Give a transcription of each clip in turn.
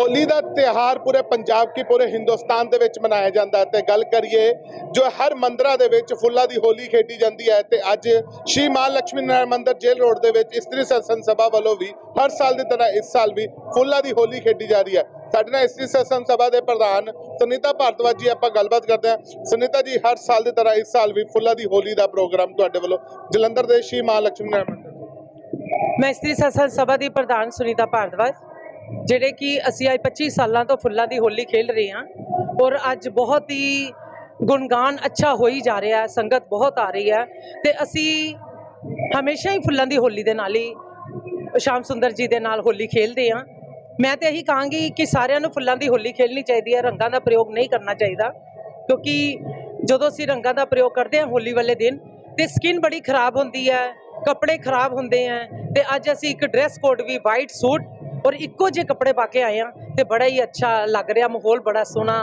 ਹੋਲੀ ਦਾ ਤਿਹਾਰ ਪੂਰੇ ਪੰਜਾਬ ਕੀ ਪੂਰੇ ਹਿੰਦੁਸਤਾਨ ਦੇ ਵਿੱਚ ਮਨਾਇਆ ਜਾਂਦਾ ਹੈ। ਤੇ ਗੱਲ ਕਰੀਏ ਜੋ ਹਰ ਮੰਦਰਾਂ ਦੇ ਵਿੱਚ ਫੁੱਲਾਂ ਦੀ ਹੋਲੀ ਖੇਡੀ ਜਾਂਦੀ ਹੈ ਤੇ ਅੱਜ ਸ਼੍ਰੀ ਮਾਂ ਲక్ష్ਮੀ ਨਾਰਾਇਣ ਮੰਦਰ ਜੇਲ੍ਹ ਰੋਡ ਦੇ ਵਿੱਚ ਇਸਤਰੀ ਸੰਸਦ ਸਭਾ ਵੱਲੋਂ ਵੀ ਹਰ ਸਾਲ ਦੀ ਤਰ੍ਹਾਂ ਇਸ ਸਾਲ ਵੀ ਫੁੱਲਾਂ ਦੀ ਹੋਲੀ ਖੇਡੀ ਜਾ ਰਹੀ ਹੈ। ਸਾਡੇ ਨਾਲ ਇਸਤਰੀ ਸੰਸਦ ਸਭਾ ਦੇ ਪ੍ਰਧਾਨ ਸੁਨੀਤਾ ਭਾਰਤਵਾਜ ਜੀ ਆਪਾਂ ਗੱਲਬਾਤ ਕਰਦੇ ਹਾਂ। ਸੁਨੀਤਾ ਜੀ, ਹਰ ਸਾਲ ਦੀ ਤਰ੍ਹਾਂ ਇਸ ਸਾਲ ਵੀ ਫੁੱਲਾਂ ਦੀ ਹੋਲੀ ਦਾ ਪ੍ਰੋਗਰਾਮ ਤੁਹਾਡੇ ਵੱਲੋਂ ਜਲੰਧਰ ਦੇ ਸ਼੍ਰੀ ਮਾਂ ਲక్ష్ਮੀ ਨਾਰਾਇਣ ਮੰਦਰ ਮੈਂ ਇਸਤਰੀ ਸੰਸਦ ਸਭਾ ਦੀ ਪ੍ਰਧਾਨ ਸੁਨੀਤਾ ਭਾਰਤਵਾਜ ਜਿਹੜੇ ਕਿ ਅਸੀਂ ਅੱਜ 25 ਸਾਲਾਂ ਤੋਂ ਫੁੱਲਾਂ ਦੀ ਹੋਲੀ ਖੇਲ ਰਹੇ ਹਾਂ ਔਰ ਅੱਜ ਬਹੁਤ ਹੀ ਗੁਣਗਾਨ ਅੱਛਾ ਹੋਈ ਜਾ ਰਿਹਾ ਹੈ, ਸੰਗਤ ਬਹੁਤ ਆ ਰਹੀ ਹੈ ਤੇ ਅਸੀਂ ਹਮੇਸ਼ਾ ਹੀ ਫੁੱਲਾਂ ਦੀ ਹੋਲੀ ਦੇ ਨਾਲ ਹੀ ਸ਼ਾਮ ਸੁੰਦਰ ਜੀ ਦੇ ਨਾਲ ਹੋਲੀ ਖੇਲਦੇ ਹਾਂ। ਮੈਂ ਤੇ ਇਹੀ ਕਹਾਂਗੀ ਕਿ ਸਾਰਿਆਂ ਨੂੰ ਫੁੱਲਾਂ ਦੀ ਹੋਲੀ ਖੇਲਣੀ ਚਾਹੀਦੀ ਹੈ, ਰੰਗਾਂ ਦਾ ਪ੍ਰਯੋਗ ਨਹੀਂ ਕਰਨਾ ਚਾਹੀਦਾ ਕਿਉਂਕਿ ਜਦੋਂ ਅਸੀਂ ਰੰਗਾਂ ਦਾ ਪ੍ਰਯੋਗ ਕਰਦੇ ਹਾਂ ਹੋਲੀ ਵਾਲੇ ਦਿਨ ਤੇ ਸਕਿਨ ਬੜੀ ਖਰਾਬ ਹੁੰਦੀ ਹੈ, ਕੱਪੜੇ ਖਰਾਬ ਹੁੰਦੇ ਆ ਤੇ ਅੱਜ ਅਸੀਂ ਇੱਕ ਡਰੈਸ ਕੋਡ ਵੀ ਵਾਈਟ ਸੂਟ ਔਰ ਇੱਕੋ ਜਿਹੇ ਕੱਪੜੇ ਪਾ ਕੇ ਆਏ ਆ ਤੇ ਬੜਾ ਹੀ ਅੱਛਾ ਲੱਗ ਰਿਹਾ, ਮਾਹੌਲ ਬੜਾ ਸੋਹਣਾ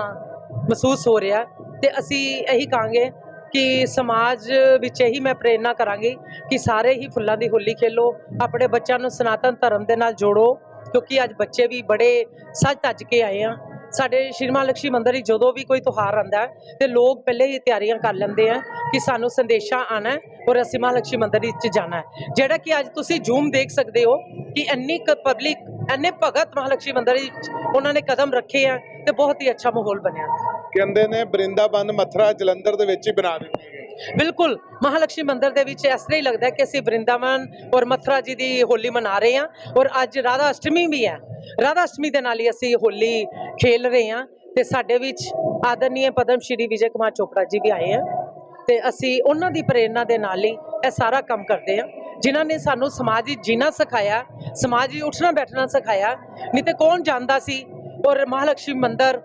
ਮਹਿਸੂਸ ਹੋ ਰਿਹਾ। ਤੇ ਅਸੀਂ ਇਹੀ ਕਹਾਂਗੇ ਕਿ ਸਮਾਜ ਵਿੱਚ ਇਹੀ ਮੈਂ ਪ੍ਰੇਰਣਾ ਕਰਾਂਗੀ ਕਿ ਸਾਰੇ ਹੀ ਫੁੱਲਾਂ ਦੀ ਹੋਲੀ ਖੇਲੋ, ਆਪਣੇ ਬੱਚਿਆਂ ਨੂੰ ਸਨਾਤਨ ਧਰਮ ਦੇ ਨਾਲ ਜੋੜੋ, ਕਿਉਂਕਿ ਅੱਜ ਬੱਚੇ ਵੀ ਬੜੇ ਸੱਚ ਤੱਜ ਕੇ ਆਏ ਆ। ਸਾਡੇ ਸ਼੍ਰੀ ਮਹਾਲక్ష్ਮੀ ਮੰਦਰ ਹੀ ਜਦੋਂ ਵੀ ਕੋਈ ਤਿਉਹਾਰ ਆਉਂਦਾ ਹੈ ਤੇ ਲੋਕ ਪਹਿਲੇ ਹੀ ਤਿਆਰੀਆਂ ਕਰ ਲੈਂਦੇ ਆ ਕਿ ਸਾਨੂੰ ਸੰਦੇਸ਼ਾ ਆਣਾ ਹੈ ਔਰ ਅਸੀਂ ਮਹਾਲక్ష్ਮੀ ਮੰਦਰ ਵਿੱਚ ਜਾਣਾ ਹੈ। ਜਿਹੜਾ ਕਿ ਅੱਜ ਤੁਸੀਂ ਜ਼ੂਮ ਦੇਖ ਸਕਦੇ ਹੋ ਕਿ ਇੰਨੀ ਪਬਲਿਕ ਐਨੇ ਭਗਤ ਮਹਾਲక్ష్ਮੀ ਮੰਦਰ ਵਿੱਚ ਉਹਨਾਂ ਨੇ ਕਦਮ ਰੱਖੇ ਆ ਤੇ ਬਹੁਤ ਹੀ ਅੱਛਾ ਮਾਹੌਲ ਬਣਿਆ। ਕਹਿੰਦੇ ਨੇ ਬ੍ਰਿੰਦਾਬਨ ਮਥਰਾ ਜਲੰਧਰ ਦੇ ਵਿੱਚ ਹੀ ਬਣਾ ਦਿੱਤੀ ਗਈ। ਬਿਲਕੁਲ ਮਹਾਲక్ష్ਮੀ ਮੰਦਰ ਦੇ ਵਿੱਚ ਇਸ ਤਰ੍ਹਾਂ ਹੀ ਲੱਗਦਾ ਕਿ ਅਸੀਂ ਬ੍ਰਿੰਦਾਵਨ ਔਰ ਮਥਰਾ ਜੀ ਦੀ ਹੋਲੀ ਮਨਾ ਰਹੇ ਹਾਂ ਔਰ ਅੱਜ ਰਾਧਾ ਅਸ਼ਟਮੀ ਵੀ ਹੈ। ਰਾਧਾ ਅਸ਼ਟਮੀ ਦੇ ਨਾਲ ਹੀ ਅਸੀਂ ਹੋਲੀ ਖੇਲ ਰਹੇ ਹਾਂ ਤੇ ਸਾਡੇ ਵਿੱਚ ਆਦਰਨੀਏ ਪਦਮ ਸ਼੍ਰੀ ਵਿਜੇ ਕੁਮਾਰ ਚੋਪੜਾ ਜੀ ਵੀ ਆਏ ਆ ਤੇ ਅਸੀਂ ਉਹਨਾਂ ਦੀ ਪ੍ਰੇਰਣਾ ਦੇ ਨਾਲ ਹੀ ਇਹ ਸਾਰਾ ਕੰਮ ਕਰਦੇ ਹਾਂ। ਜਿਨ੍ਹਾਂ ਨੇ ਸਾਨੂੰ ਸਮਾਜ ਵਿੱਚ ਜੀਣਾ ਸਿਖਾਇਆ ਸਮਾਜ ਵਿੱਚ ਉੱਠਣਾ ਬੈਠਣਾ ਸਿਖਾਇਆ ਨਹੀਂ ਤੇ ਕੌਣ ਜਾਣਦਾ ਸੀ? ਔਰ ਮਹਾਲక్ష్ਮੀ ਮੰਦਿਰ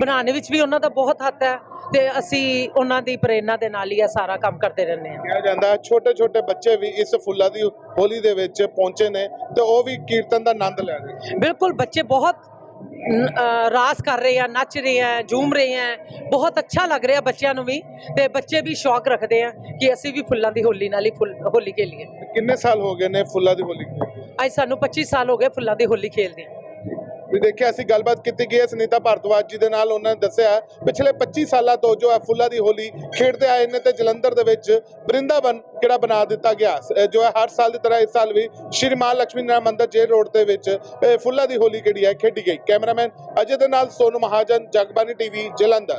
ਬਣਾਉਣ ਵਿੱਚ ਵੀ ਉਹਨਾਂ ਦਾ ਬਹੁਤ ਹੱਥ ਹੈ ਤੇ ਅਸੀਂ ਉਹਨਾਂ ਦੀ ਪ੍ਰੇਰਣਾ ਦੇ ਨਾਲ ਹੀ ਇਹ ਸਾਰਾ ਕੰਮ ਕਰਦੇ ਰਹਿੰਦੇ ਹਾਂ। ਕਿਹਾ ਜਾਂਦਾ ਛੋਟੇ ਛੋਟੇ ਬੱਚੇ ਵੀ ਇਸ ਫੁੱਲਾਂ ਦੀ ਹੋਲੀ ਦੇ ਵਿੱਚ ਪਹੁੰਚੇ ਨੇ ਤੇ ਉਹ ਵੀ ਕੀਰਤਨ ਦਾ ਆਨੰਦ ਲੈ ਰਹੇ ਨੇ। ਬਿਲਕੁਲ ਬੱਚੇ ਬਹੁਤ ਰਾਸ ਕਰ ਰਹੇ ਆ ਨੱਚ ਰਹੇ ਆ ਝੂਮ ਰਹੇ ਆ। ਬਹੁਤ ਅੱਛਾ ਲੱਗ ਰਿਹਾ ਬੱਚਿਆਂ ਨੂੰ ਵੀ ਤੇ ਬੱਚੇ ਵੀ ਸ਼ੌਕ ਰੱਖਦੇ ਆ ਕਿ ਅਸੀਂ ਵੀ ਫੁੱਲਾਂ ਦੀ ਹੋਲੀ ਨਾਲ ਹੀ ਫੁੱਲ ਹੋਲੀ ਖੇਲੀਏ। ਕਿੰਨੇ ਸਾਲ ਹੋ ਗਏ ਨੇ ਫੁੱਲਾਂ ਦੀ ਹੋਲੀ? ਅੱਜ ਸਾਨੂੰ 25 ਸਾਲ ਹੋ ਗਏ ਫੁੱਲਾਂ ਦੀ ਹੋਲੀ ਖੇਲਦੇ ਵੀ ਦੇਖਿਆ, ਅਸੀਂ ਗੱਲਬਾਤ ਕੀਤੀ ਗਈ ਹੈ ਸੁਨੀਤਾ ਭਾਰਤਵਾਜ ਜੀ ਦੇ ਨਾਲ, ਉਹਨਾਂ ਨੇ ਦੱਸਿਆ ਪਿਛਲੇ 25 ਸਾਲਾਂ ਤੋਂ ਜੋ ਹੈ ਫੁੱਲਾਂ ਦੀ ਹੋਲੀ ਖੇਡਦੇ ਆਏ ਨੇ ਤੇ ਜਲੰਧਰ ਦੇ ਵਿੱਚ ਬ੍ਰਿੰਦਾਵਨ ਕਿਹੜਾ ਬਣਾ ਦਿੱਤਾ ਗਿਆ। ਜੋ ਹੈ, ਹਰ ਸਾਲ ਦੀ ਤਰ੍ਹਾਂ ਇਸ ਸਾਲ ਵੀ ਸ਼੍ਰੀ ਮਾਂ ਲక్ష్ਮੀ ਨਾਰਾਇਣ ਮੰਦਰ ਜੇਲ੍ਹ ਰੋਡ ਦੇ ਵਿੱਚ ਇਹ ਫੁੱਲਾਂ ਦੀ ਹੋਲੀ ਕਿਹੜੀ ਹੈ, ਖੇਡੀ ਗਈ। ਕੈਮਰਾਮੈਨ ਅਜੇ ਦੇ ਨਾਲ ਸੋਨੂ ਮਹਾਜਨ ਜਗਬਾਨੀ ਟੀਵੀ, ਜਲੰਧਰ।